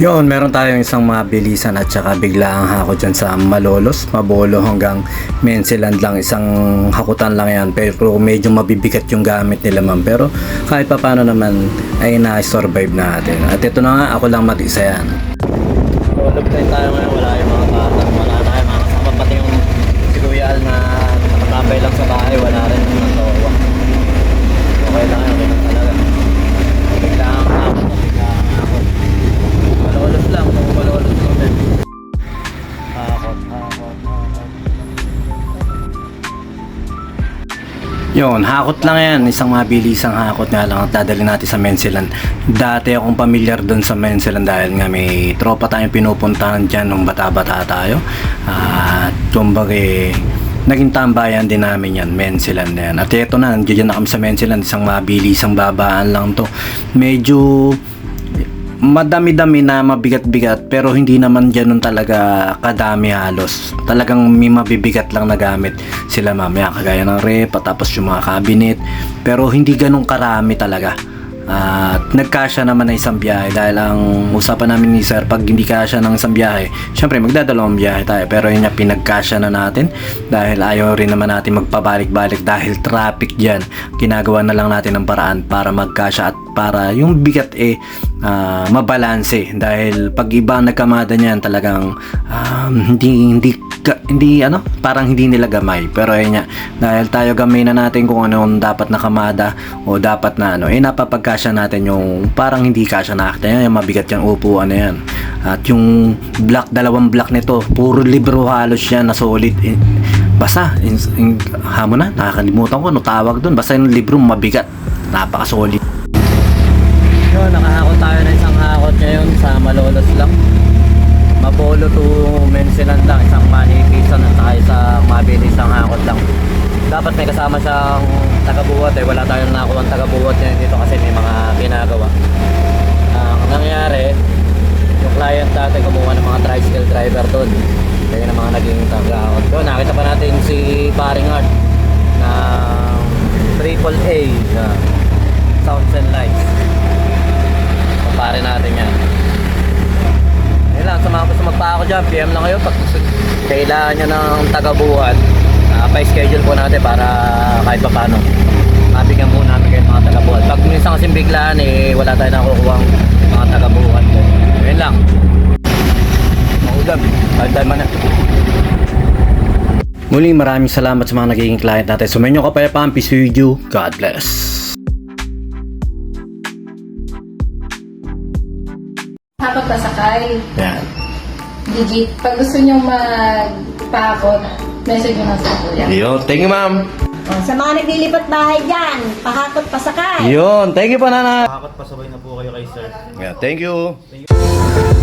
Yun, meron tayong isang mabilisan at saka biglaang hako dyan sa Malolos, Mabolo hanggang Mensiland lang. Isang hakutan lang yan. Pero medyo mabibigat yung gamit nila ma'am. Pero kahit pa paano naman ay na-survive natin. At ito na nga, ako lang mag-isa yan. Tulog tayo tayo ngayon. Wala yung mga bata. Wala na yung mga kasama. Pati yung si na nakatambay lang sa bahay. Wala Yun, hakot lang yan. Isang mabilisang hakot nga lang ang dadali natin sa Mensiland. Dati akong pamilyar doon sa Mensiland dahil nga may tropa tayong pinupuntahan dyan nung bata-bata tayo. At kumbaga eh, naging tambayan din namin yan, Mensiland na yan. At eto na, nandiyan na kami sa Mensiland. Isang mabilisang babaan lang to. Medyo madami-dami na mabigat-bigat pero hindi naman ganun talaga kadami halos. Talagang may mabibigat lang na gamit sila mamaya kagaya ng rep tapos yung mga cabinet pero hindi ganun karami talaga. At nagkasya naman na isang biyahe dahil ang usapan namin ni sir pag hindi kasya ng isang biyahe syempre magdadalawang biyahe tayo pero yun nga pinagkasya na natin dahil ayaw rin naman natin magpabalik-balik dahil traffic dyan ginagawa na lang natin ng paraan para magkasya at para yung bigat eh ah, mabalanse. Dahil pag iba nagkamada niyan talagang um, hindi hindi ka- hindi ano parang hindi nila gamay. Pero ayun nga dahil tayo gamay na natin kung ano dapat na kamada o dapat na ano eh napapagkasya natin yung parang hindi kasya na yan yung mabigat yung upuan na yan. At yung block dalawang block nito puro libro halos yan na solid. Eh, basta in, in, hamon na nakakalimutan ko ano tawag doon basta yung libro mabigat napaka solid yun, nakahakot tayo ng isang hakot ngayon sa Malolos lang. Mapolo to Mensilan lang, isang manipisan at saka isang mabilis ang hakot lang. Dapat may kasama siyang tagabuhat eh, wala tayong nakuha ng tagabuhat niya dito kasi may mga ginagawa. Ang nangyari, yung client dati kumuha ng mga tricycle driver doon. Kaya ng mga naging tagahakot. Doon, nakita pa natin si Paring Art na triple A na sounds and lights kumpare natin yan. Yun lang sa mga gusto magpako dyan. PM lang kayo. Pag kailangan nyo ng tagabuhan uh, pa-schedule po natin para kahit pa paano mabigyan po namin kayo ng mga tagabuhan. Pag minsan kasing biglaan eh wala tayo nakukuha mga tagabuhan po. Yun lang. Kahit tayo man na. Muli maraming salamat sa mga nagiging client natin. Sumenyo ka pa pa. With you. God bless. Hakot pa sakay. Yan. Digit. Pag gusto nyo magpakot, message nyo lang sa kuya. Yo, thank you ma'am. Oh, sa mga naglilipat bahay dyan, pahakot pasakay. Yun, thank you pa nana. Dapat pasabay na po kayo kay sir. Yeah, thank you.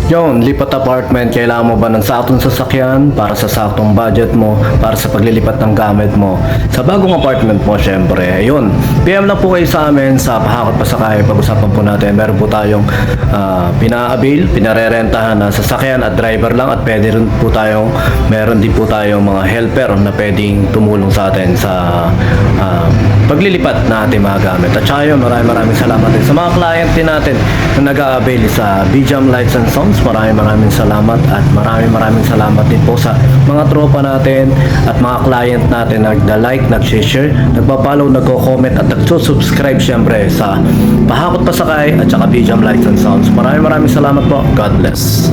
Yun, lipat apartment, kailangan mo ba ng saktong sasakyan para sa saktong budget mo, para sa paglilipat ng gamit mo? Sa bagong apartment mo, syempre, yun. PM lang po kayo sa amin sa Pahakot Pasakay. Pag-usapan po natin, meron po tayong ah, pina-avail, pinarerentahan na sasakyan at driver lang at pwede rin po tayong, meron din po tayong mga helper na pwedeng tumulong sa atin sa ah, paglilipat na ating mga gamit. At saka yun, maraming maraming salamat din sa mga client din natin na nag-a-avail sa BJAM Lights and Sounds. Maraming maraming salamat at maraming maraming salamat din po sa mga tropa natin at mga client natin na nagda-like, nag-share, nagpa-follow, nagko-comment at nagsusubscribe syempre sa Pahakot Pasakay at saka BJAM Lights and Sounds. Maraming maraming salamat po. God bless.